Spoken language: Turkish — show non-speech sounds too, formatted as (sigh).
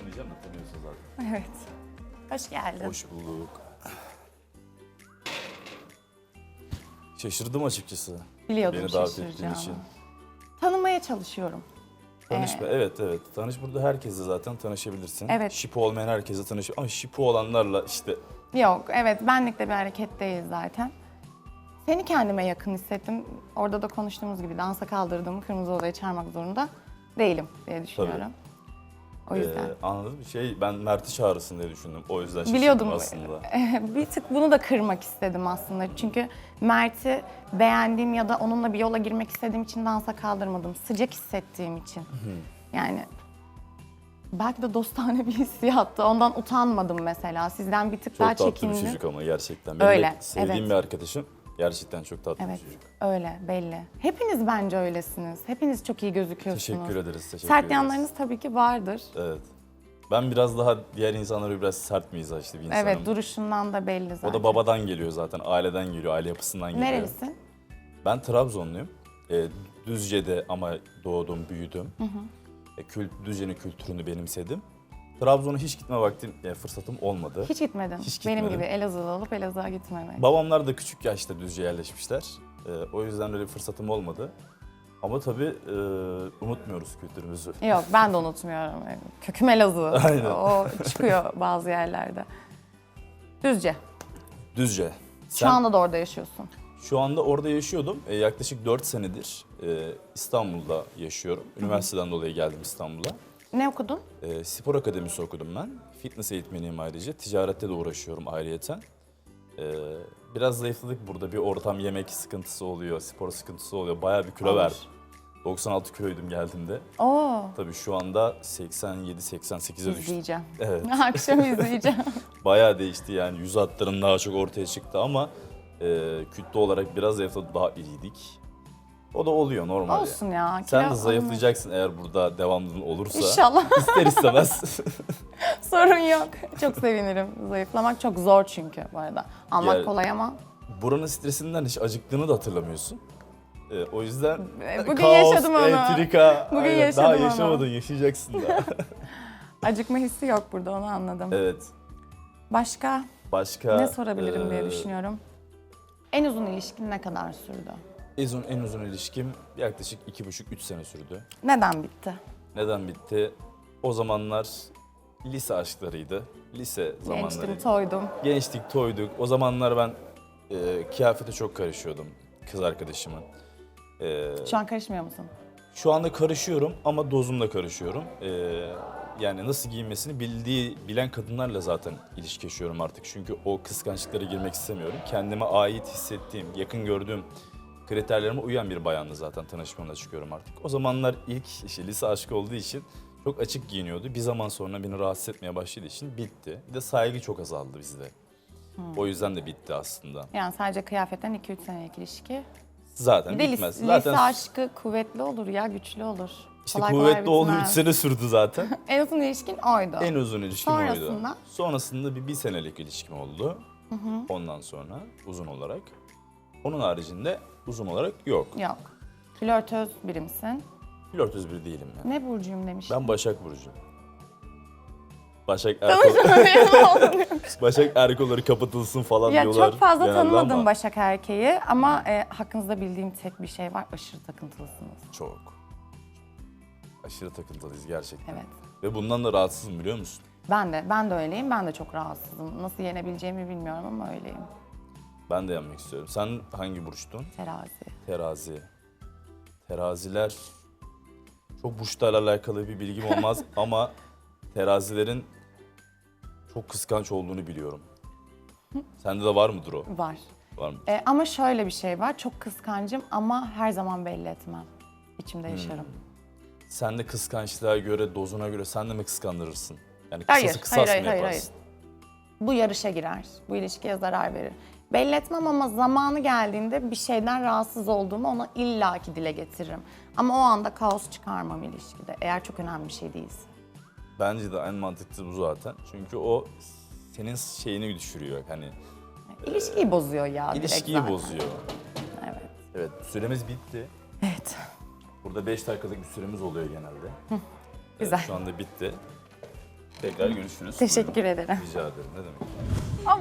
diyeceğim de tanıyorsun zaten. Evet. Hoş geldin. Hoş bulduk. Şaşırdım açıkçası. Biliyordum Beni davet ettiğin şaşıracağını. için. Tanımaya çalışıyorum. Tanışma, evet evet. Tanış burada herkesle zaten tanışabilirsin. Evet. Şipo olmayan herkesle tanış. Ama şipo olanlarla işte Yok, evet benlik de bir hareket değil zaten. Seni kendime yakın hissettim. Orada da konuştuğumuz gibi dansa kaldırdığımı kırmızı odaya çağırmak zorunda değilim diye düşünüyorum. O yüzden. e, anladın mı? Şey ben Mert'i çağırırsın diye düşündüm. O yüzden şaşırdım Biliyordum. aslında. (laughs) bir tık bunu da kırmak istedim aslında. Çünkü Mert'i beğendiğim ya da onunla bir yola girmek istediğim için dansa kaldırmadım. Sıcak hissettiğim için. Yani belki de dostane bir hissiyattı. Ondan utanmadım mesela. Sizden bir tık Çok daha tatlı bir çekindim. çocuk ama gerçekten. Benim Öyle, de sevdiğim evet. bir arkadaşım. Gerçekten çok tatlı Evet, bir çocuk. öyle belli. Hepiniz bence öylesiniz. Hepiniz çok iyi gözüküyorsunuz. Teşekkür ederiz. Teşekkür Sert ederiz. yanlarınız tabii ki vardır. Evet. Ben biraz daha diğer insanlara biraz sert mizaçlı bir insanım. Evet, duruşundan da belli zaten. O da babadan geliyor zaten, aileden geliyor, aile yapısından geliyor. Nerelisin? Ben Trabzonluyum. Ee, Düzce'de ama doğdum, büyüdüm. E, kült, Düzce'nin kültürünü benimsedim. Trabzon'a hiç gitme vaktim, e, fırsatım olmadı. Hiç gitmedin. Hiç Benim gitmedim. gibi Elazığlı olup Elazığ'a gitmemek. Babamlar da küçük yaşta Düzce'ye yerleşmişler. E, o yüzden öyle bir fırsatım olmadı. Ama tabii e, unutmuyoruz kültürümüzü. Yok ben de unutmuyorum. Köküm Elazığ. (laughs) Aynen. O çıkıyor bazı yerlerde. Düzce. Düzce. Şu Sen- anda da orada yaşıyorsun. Şu anda orada yaşıyordum. E, yaklaşık 4 senedir e, İstanbul'da yaşıyorum. Üniversiteden dolayı geldim İstanbul'a. Ne okudun? E, spor akademisi okudum ben. Fitness eğitmeniyim ayrıca. Ticarette de uğraşıyorum ayrıyeten. E, biraz zayıfladık burada. Bir ortam yemek sıkıntısı oluyor, spor sıkıntısı oluyor. Bayağı bir kilo Olur. verdim. 96 kiloydum geldiğimde. Oo. Tabii şu anda 87-88'e düştüm. İzleyeceğim. (laughs) Evet. (laughs) Akşam izleyeceğim. (laughs) Bayağı değişti yani. Yüz hatlarım daha çok ortaya çıktı ama e, kütle olarak biraz zayıfladık. Daha iriydik. O da oluyor normal. Olsun ya. Sen de zayıflayacaksın eğer burada devamlılığın olursa. İnşallah. (laughs) İster istemez. (laughs) Sorun yok. Çok sevinirim. Zayıflamak çok zor çünkü bu arada. Almak Yani- kolay ama Buranın stresinden hiç acıktığını da hatırlamıyorsun. E, o yüzden bugün kaos, yaşadım onu. entrika. Bugün Aynen, yaşadım Daha onu. yaşamadın, yaşayacaksın da. (laughs) acıkma hissi yok burada onu anladım. evet. Başka Başka... ne sorabilirim diye e, düşünüyorum. En uzun ilişkin ne kadar sürdü? En uzun, en uzun ilişkim yaklaşık iki buçuk, üç sene sürdü. Neden bitti? Neden bitti? O zamanlar lise aşklarıydı. Lise zamanları. Gençtim, toydum. Gençlik, toyduk. O zamanlar ben e, kıyafete çok karışıyordum kız arkadaşımın. E, Şu an karışmıyor musun? şu anda karışıyorum ama dozumla karışıyorum. E, yani nasıl giyinmesini bildiği, bilen kadınlarla zaten ilişki yaşıyorum artık. Çünkü o kıskançlıklara girmek istemiyorum. Kendime ait hissettiğim, yakın gördüğüm kriterlerime uyan bir bayanla zaten tanışmamla çıkıyorum artık. O zamanlar ilk işte lise aşkı olduğu için çok açık giyiniyordu. Bir zaman sonra beni rahatsız etmeye başladığı için bitti. Bir de saygı çok azaldı bizde. O yüzden de bitti aslında. Yani sadece kıyafetten 2-3 senelik ilişki. Zaten Bir de bitmez. lis- Zaten lise aşkı kuvvetli olur ya, güçlü olur. işte Kolay kuvvetli oldu 3 bitmez. sene sürdü zaten. (laughs) En uzun ilişkin oydu. en uzun ilişkim oydu. Sonrasında? Sonrasında bir, bir senelik ilişkim oldu. Ondan sonra uzun olarak. Onun haricinde uzun olarak yok. Yok. Flörtöz biri misin? Flörtöz biri değilim ya. Ne burcuyum demiş. Ben Başak Burcu. Başak Erkol, (laughs) Başak Erkolları kapatılsın falan ya diyorlar. çok fazla genelde tanımadım ama Başak erkeği ama e, hakkınızda bildiğim tek bir şey var. Aşırı takıntılısınız. Çok. Aşırı takıntılıyız gerçekten. Evet. Ve bundan da rahatsızım biliyor musun? Ben de, ben de öyleyim. Ben de çok rahatsızım. Nasıl yenebileceğimi bilmiyorum ama öyleyim. Ben de yenmek istiyorum. Sen hangi burçtun? Terazi. Terazi. Teraziler çok burçlarla alakalı bir bilgim olmaz (laughs) ama terazilerin çok kıskanç olduğunu biliyorum. Sende de var mıdır o? Var. Var mı? E, ama şöyle bir şey var. Çok kıskancım ama her zaman belli etmem. İçimde Hmm. yaşarım. Sen de kıskançlığa göre, dozuna göre sen de mi kıskandırırsın? Yani Hayır, kısası kısas hayır, mı hayır, hayır, yaparsın? Bu yarışa girer. Bu ilişkiye zarar verir. Belli etmem ama zamanı geldiğinde bir şeyden rahatsız olduğumu ona illaki dile getiririm. Ama o anda kaos çıkarmam ilişkide. Eğer çok önemli bir şey değilse. Bence de en mantıklı bu zaten. Çünkü o senin şeyini düşürüyor. Hani İlişkiyi bozuyor ya direkt ilişkiyi zaten. bozuyor. Evet. Evet, süremiz bitti. Evet. Burada 5 dakikalık bir süremiz oluyor genelde. Güzel. Evet, şu anda bitti. Tekrar görüşürüz. Teşekkür ederim. Rica ederim. Ne demek?